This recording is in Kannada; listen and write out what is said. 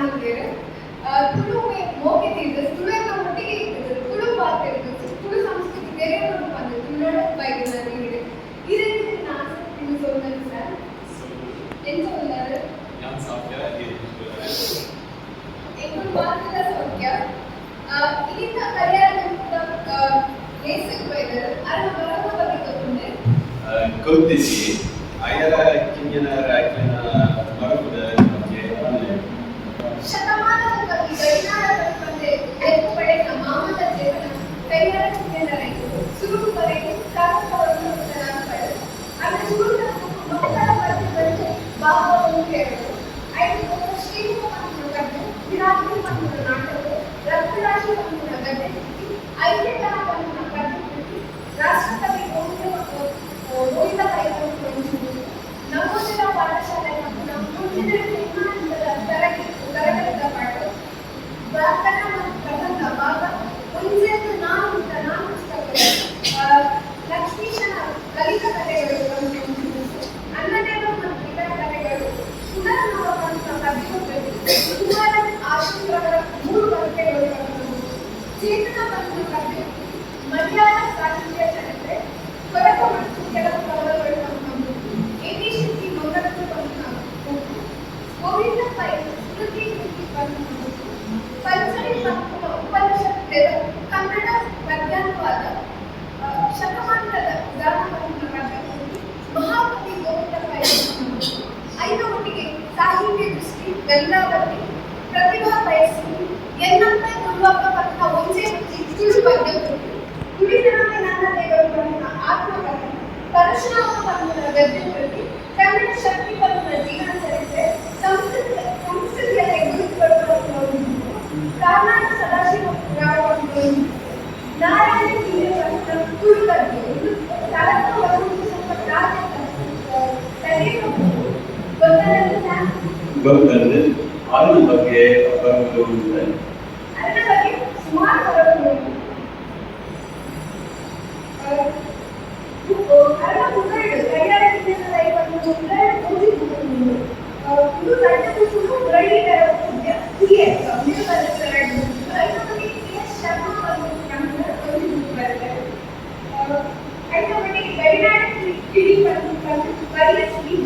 நான்கு ತುಳುವೆ ಮೋಗಿದೆ ಇದು ತುಳುವಿನ ಒಟ್ಟಿಗೆ ಇರ್ತದೆ ತುಳು ಭಾಷೆ ಇರ್ತದೆ ತುಳು ಸಂಸ್ಕೃತಿ ತೆರೆಯವರು ಬಂದು ತುಳುನಾಡ ಬಗ್ಗೆ ನನಗೆ ಇದಕ್ಕೆ ನಾನು ನೀವು சொன்னது சார் என்ன சொன்னாரு நான் சாப்பியா எங்கள் மாதத்துல சாப்பியா இந்த கல்யாணம் லேசுக்கு போயிடுது ವಿರಾಟಿ ಚೇತನ ಪಂಥ ಮಲಯಾಳ ಸಾಹಿತ್ಯ ಚರಿತ್ರೆ ಕೊರಕ ಕೆಲವು ಕವನಗಳು ನಮ್ಮ ಎಬಿಸಿಸಿ ಮೊದಲನೇ ಪಂಥ ಗೋವಿಂದ ಪೈ ಸ್ಮೃತಿ ಕೃತಿ ಪಂಥ ಪಂಚಮಿ ಪಂಥ ಉಪನಿಷತ್ತೆದ ಕನ್ನಡ ಪದ್ಯಾನುವಾದ ಶತಮಾನದ ಉದಾಹರಣೆ ಮಹಾಕವಿ ಗೋವಿಂದ ಪೈ ಐದು ಒಟ್ಟಿಗೆ ಸಾಹಿತ್ಯ ದೃಷ್ಟಿ ಗಂಗಾವತಿ ಪ್ರತಿಭಾ ಬಯಸಿ ಎನ್ನಂತ ಗುರುವಪ್ಪ ಪಂಥ ಒಂದೇ ಬಗ್ಗೆ ಕುಡಿತನಕ್ಕೆ ನನ್ನ ದೇವರು ಪಂಥ ಪರಶುರಾಮ ಪಂಥದ ಗದ್ದೆ ಕನ್ನಡ ಶಕ್ತಿ ಪಂಥದ ಜೀವನ ಚರಿತ್ರೆ ಸಂಸ್ಕೃತಿ ಸಂಸ್ಕೃತಿಯಲ್ಲಿ ಗುರುತುಗಳು ಕಾರ್ನಾಡ ಸದಾಶಿವ ರಾವ್ ನಾರಾಯಣ ಕಿರಿಯ ಪಂಥ ತುಳು ಬಗ್ಗೆ ಸಾರಸ್ವ smart earth and to I don't know where it is. I guess it is like when you look at it, only to the Uh, you like to do some very yes, you like to write books. But I don't think yes, shampoo or younger only to the I don't think very nice reading, but very sweet.